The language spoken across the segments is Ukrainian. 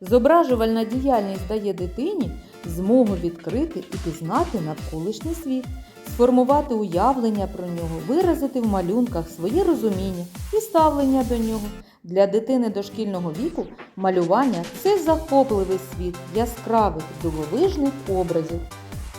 Зображувальна діяльність дає дитині змогу відкрити і пізнати навколишній світ, сформувати уявлення про нього, виразити в малюнках своє розуміння і ставлення до нього. Для дитини дошкільного віку малювання це захопливий світ яскравих дивовижних образів.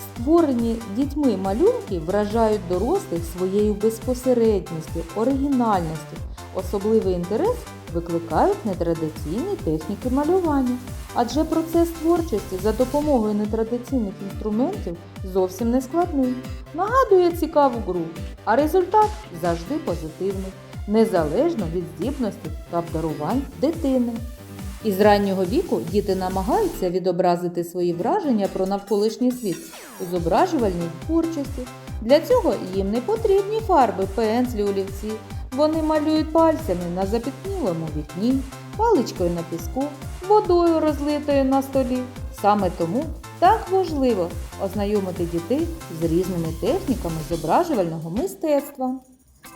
Створені дітьми малюнки вражають дорослих своєю безпосередністю, оригінальністю. Особливий інтерес викликають нетрадиційні техніки малювання, адже процес творчості за допомогою нетрадиційних інструментів зовсім не складний. Нагадує цікаву гру, а результат завжди позитивний, незалежно від здібності та обдарувань дитини. Із раннього віку діти намагаються відобразити свої враження про навколишній світ у зображувальній творчості. Для цього їм не потрібні фарби, пензлі, олівці. Вони малюють пальцями на запітнілому вікні, паличкою на піску, водою розлитою на столі. Саме тому так важливо ознайомити дітей з різними техніками зображувального мистецтва.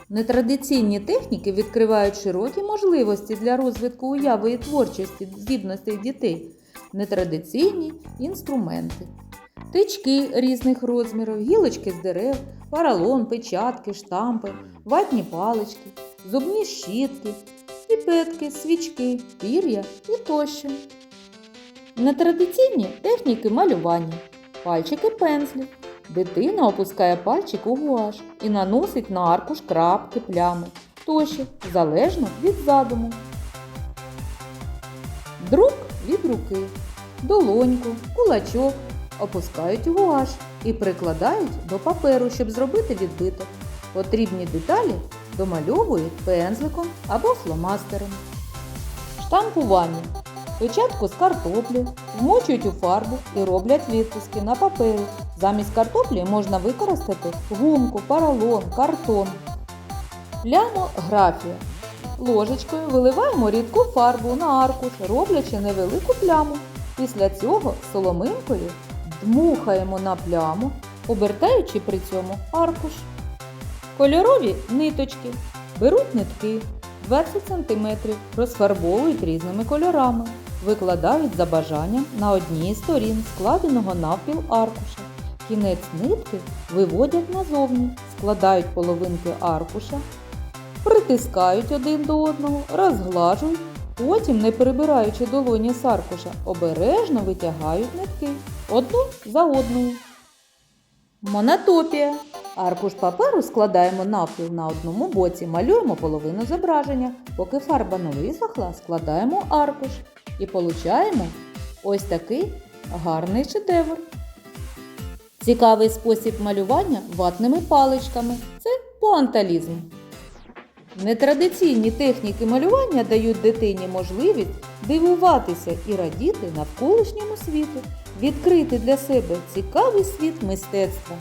Нетрадиційні техніки відкривають широкі можливості для розвитку уяви і творчості здібностей дітей. Нетрадиційні інструменти. Тички різних розмірів, гілочки з дерев, паралон, печатки, штампи, ватні палички, зубні щітки, піпетки, свічки, пір'я і тощо. Нетрадиційні техніки малювання, пальчики пензлі. Дитина опускає пальчик у гуаш і наносить на аркуш крапки, плями тощо, залежно від задуму. Друк від руки, долоньку, кулачок опускають гуаш і прикладають до паперу, щоб зробити відбиток. Потрібні деталі домальовують пензликом або фломастером. Штампування. Спочатку з картоплі вмочують у фарбу і роблять відтиски на папері. Замість картоплі можна використати гумку, поролон, картон. Плямографія. Ложечкою виливаємо рідку фарбу на аркуш, роблячи невелику пляму. Після цього соломинкою дмухаємо на пляму, обертаючи при цьому аркуш. Кольорові ниточки. Беруть нитки 20 см, розфарбовують різними кольорами, викладають за бажанням на одній із сторін складеного навпіл аркуша. Кінець нитки виводять назовні, складають половинки аркуша, притискають один до одного, розглажують, потім, не перебираючи долоні з аркуша, обережно витягають нитки одну за одною. Монотопія. Аркуш паперу складаємо навпіл на одному боці, малюємо половину зображення. Поки фарба не висохла, складаємо аркуш і получаємо ось такий гарний шедевр. Цікавий спосіб малювання ватними паличками це пуанталізм. Нетрадиційні техніки малювання дають дитині можливість дивуватися і радіти навколишньому світу, відкрити для себе цікавий світ мистецтва.